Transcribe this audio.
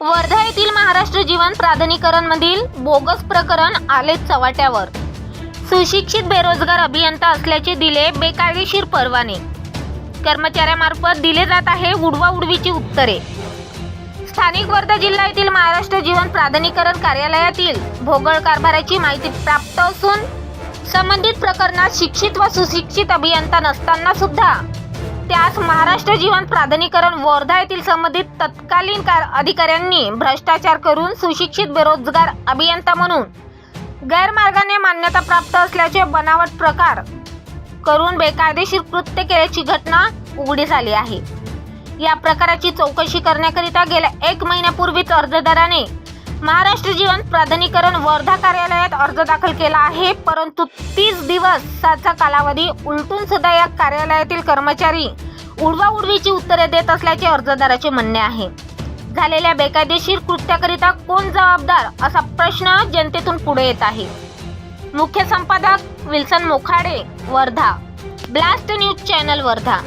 वर्धा येथील महाराष्ट्र जीवन प्राधिकरण मधील बोगस प्रकरण आले चव्हाट्यावर सुशिक्षित बेरोजगार अभियंता असल्याचे दिले बेकायदेशीर परवाने. कर्मचाऱ्यामार्फत दिले जात आहे उडवा उडवीची उत्तरे. स्थानिक वर्धा जिल्हा येथील महाराष्ट्र जीवन प्राधिकरण कार्यालयातील भोगळ कारभाराची माहिती प्राप्त असून संबंधित प्रकरणात शिक्षित व सुशिक्षित अभियंता नसताना सुद्धा त्यास महाराष्ट्र जीवन प्राधिकरण वर्धा येथील संबंधित तत्कालीन कार अधिकाऱ्यांनी भ्रष्टाचार करून सुशिक्षित बेरोजगार अभियंता म्हणून गैरमार्गाने मान्यता प्राप्त असल्याचे बनावट प्रकार करून बेकायदेशीर कृत्य केल्याची घटना उघडी झाली आहे. या प्रकाराची चौकशी करण्याकरिता गेल्या एक महिन्यापूर्वीच अर्जदाराने महाराष्ट्र जीवन प्राधिकरण वर्धा कार्यालयात अर्ज दाखल केला आहे परंतु तीस दिवसाचा कालावधी उलटून सुद्धा या कार्यालयातील कर्मचारी उडवाउडवीची उत्तरे देत असल्याचे अर्जदाराचे म्हणणे आहे. झालेल्या बेकायदेशीर कृत्याकरिता कोण जबाबदार असा प्रश्न जनतेतून पुढे येत आहे. मुख्य संपादक Wilson Mokhade Wardha. Blast news channel Wardha.